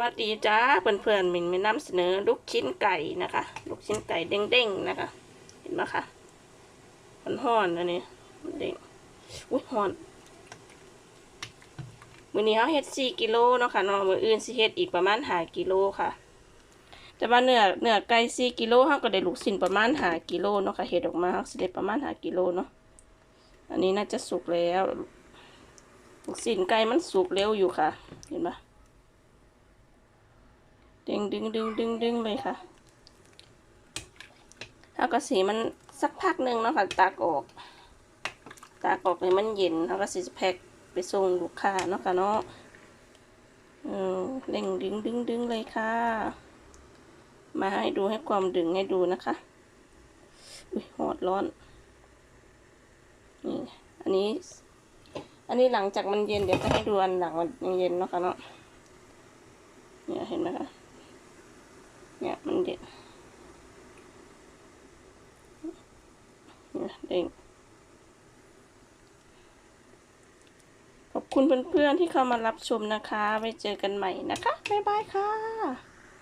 วัสดีจ้าเพื่อนๆมินมีนำเสนอลูกชิ้นไก่นะคะ ลูกชิ้นไก่เด้งๆนะคะ เห็นไหมคะมันห่อนอันนี้มันเด้งอุ้ยห่อนมื้อนี้เขาเฮ็ดสี่กิโลเนาะค่ะเนาะมื้ออื่นสิเฮ็ดอีกประมาณห้ากิโลค่ะ แต่ว่าเนื้อเนื้อไก่สี่กิโลเขาก็ได้ลูกชิ้นประมาณห้ากิโลเนาะค่ะเฮ็ดออกมาเขาสิได้ประมาณห้ากิโลเนาะอันนี้น่าจะสุกแล้วลูกชิ้นไก่มันสุกเร็วอยู่ค่ะ เห็นปะ ดึงดึงดึงดึงดึงเลยค่ะแล้วก็สีมันสักพักหนึ่งเนาะค่ะตากออก ตากออกเลยมันเย็นแล้วก็สีแพ็คไปส่งลูกค้าเนาะค่ะเนาะเออเร่งดึงดึงดึงเลยค่ะ มาให้ดูให้ความดึงให้ดูนะคะ อุ้ยหอดร้อน นี่ อันนี้ อันนี้หลังจากมันเย็นเดี๋ยวจะให้ดูอันหลังมันเย็นเนาะค่ะเนาะเนี่ยเห็นไหมคะ เนี่ยมันเด็ดเนี่ยเด้งขอบคุณเพื่อนๆที่เข้ามารับชมนะคะ ไว้เจอกันใหม่นะคะ บ๊ายบายค่ะ